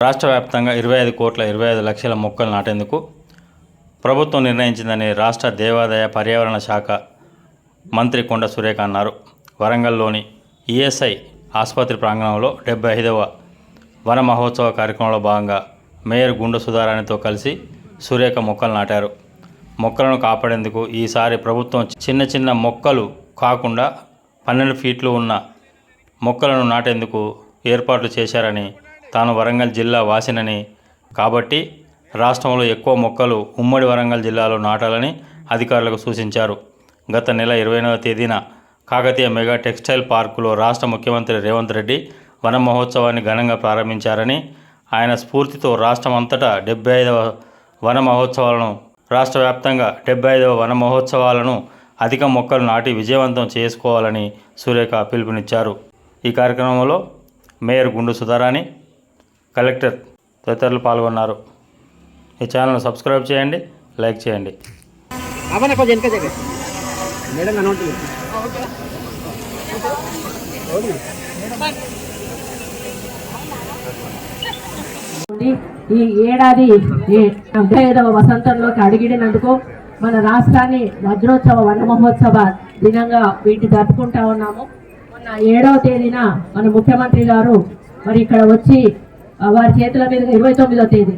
రాష్ట్ర వ్యాప్తంగా ఇరవై ఐదు కోట్ల ఇరవై ఐదు లక్షల మొక్కలు నాటేందుకు ప్రభుత్వం నిర్ణయించిందని రాష్ట్ర దేవాదాయ పర్యావరణ శాఖ మంత్రి కొండ సురేఖ అన్నారు. వరంగల్లోని ఈఎస్ఐ ఆసుపత్రి ప్రాంగణంలో డెబ్బై ఐదవ వన మహోత్సవ కార్యక్రమంలో భాగంగా మేయర్ గుండు సుధారాణితో కలిసి సురేఖ మొక్కలు నాటారు. మొక్కలను కాపాడేందుకు ఈసారి ప్రభుత్వం చిన్న చిన్న మొక్కలు కాకుండా పన్నెండు ఫీట్లు ఉన్న మొక్కలను నాటేందుకు ఏర్పాట్లు చేశారని తాను వరంగల్ జిల్లా వాసినని. కాబట్టి రాష్ట్రంలో ఎక్కువ మొక్కలు ఉమ్మడి వరంగల్ జిల్లాలో నాటాలని అధికారులకు సూచించారు. గత నెల ఇరవైనవ తేదీన కాకతీయ మెగా టెక్స్టైల్ పార్కులో రాష్ట్ర ముఖ్యమంత్రి రేవంత్ రెడ్డి వన మహోత్సవాన్ని ఘనంగా ప్రారంభించారని ఆయన స్ఫూర్తితో రాష్ట్రం అంతటా డెబ్బై ఐదవ వన మహోత్సవాలను రాష్ట్ర వ్యాప్తంగా డెబ్బై ఐదవ వన మహోత్సవాలను అధిక మొక్కలు నాటి విజయవంతం చేసుకోవాలని సురేఖ పిలుపునిచ్చారు. ఈ కార్యక్రమంలో మేయర్ గుండు సుధారాణి కలెక్టర్ తదితరులు పాల్గొన్నారు. ఈ ఛానల్ను సబ్స్క్రైబ్ చేయండి లైక్ చేయండి. ఈ ఏడాది ఐదవ వసంతంలోకి అడిగిడినందుకు మన రాష్ట్రాన్ని వజ్రోత్సవ వన మహోత్సవ దినంగా వీటి జరుపుకుంటా ఉన్నాము. మొన్న ఏడవ తేదీన మన ముఖ్యమంత్రి గారు మరి ఇక్కడ వచ్చి వారి చేతుల మీద ఇరవై తొమ్మిదో తేదీ.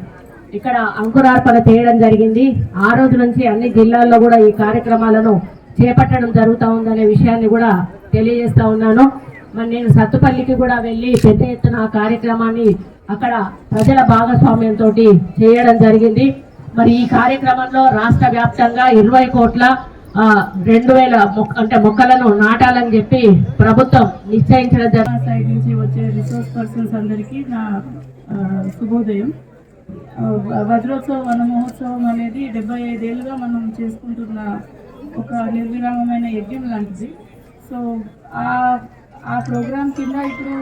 ఇక్కడ అంకురార్పణ చేయడం జరిగింది. ఆ రోజు నుంచి అన్ని జిల్లాల్లో కూడా ఈ కార్యక్రమాలను చేపట్టడం జరుగుతూ ఉందనే విషయాన్ని కూడా తెలియజేస్తూ ఉన్నాను. మరి నేను సత్తుపల్లికి కూడా వెళ్ళి పెద్ద ఎత్తున ఆ కార్యక్రమాన్ని అక్కడ ప్రజల భాగస్వామ్యంతో చేయడం జరిగింది. మరి ఈ కార్యక్రమంలో రాష్ట్ర వ్యాప్తంగా ఇరవై కోట్ల రెండు వేల మొక్క అంటే మొక్కలను నాటాలని చెప్పి ప్రభుత్వం నిశ్చయించడం జరిగింది సైడ్ నుంచి వచ్చే రిసోర్స్ పర్సన్స్ అందరికీ నా శుభోదయం. వజ్రోత్సవ వన మహోత్సవం అనేది డెబ్బై ఐదేళ్ళుగా మనం చేసుకుంటున్న ఒక నిర్విరామమైన యజ్ఞం లాంటిది. సో ఆ ఆ ప్రోగ్రాం కింద ఇప్పుడు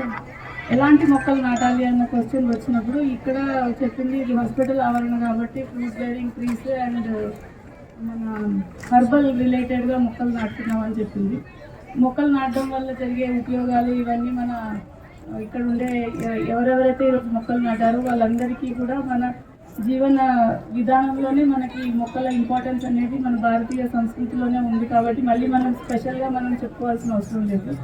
ఎలాంటి మొక్కలు నాటాలి అన్న క్వశ్చన్ వచ్చినప్పుడు ఇక్కడ చెప్పింది ఇది హాస్పిటల్ ఆవరణ కాబట్టి ఫ్రూట్ బేరింగ్ ట్రీస్ అండ్ మన హర్బల్ రిలేటెడ్గా మొక్కలు నాటుతున్నామని చెప్పింది. మొక్కలు నాటడం వల్ల జరిగే ఉపయోగాలు ఇవన్నీ మన ఇక్కడ ఉండే ఎవరెవరైతే ఈరోజు మొక్కలు నాటారో వాళ్ళందరికీ కూడా మన జీవన విధానంలోనే మనకి మొక్కల ఇంపార్టెన్స్ అనేది మన భారతీయ సంస్కృతిలోనే ఉంది కాబట్టి మళ్ళీ మనం స్పెషల్గా మనం చెప్పుకోవాల్సిన అవసరం లేదు.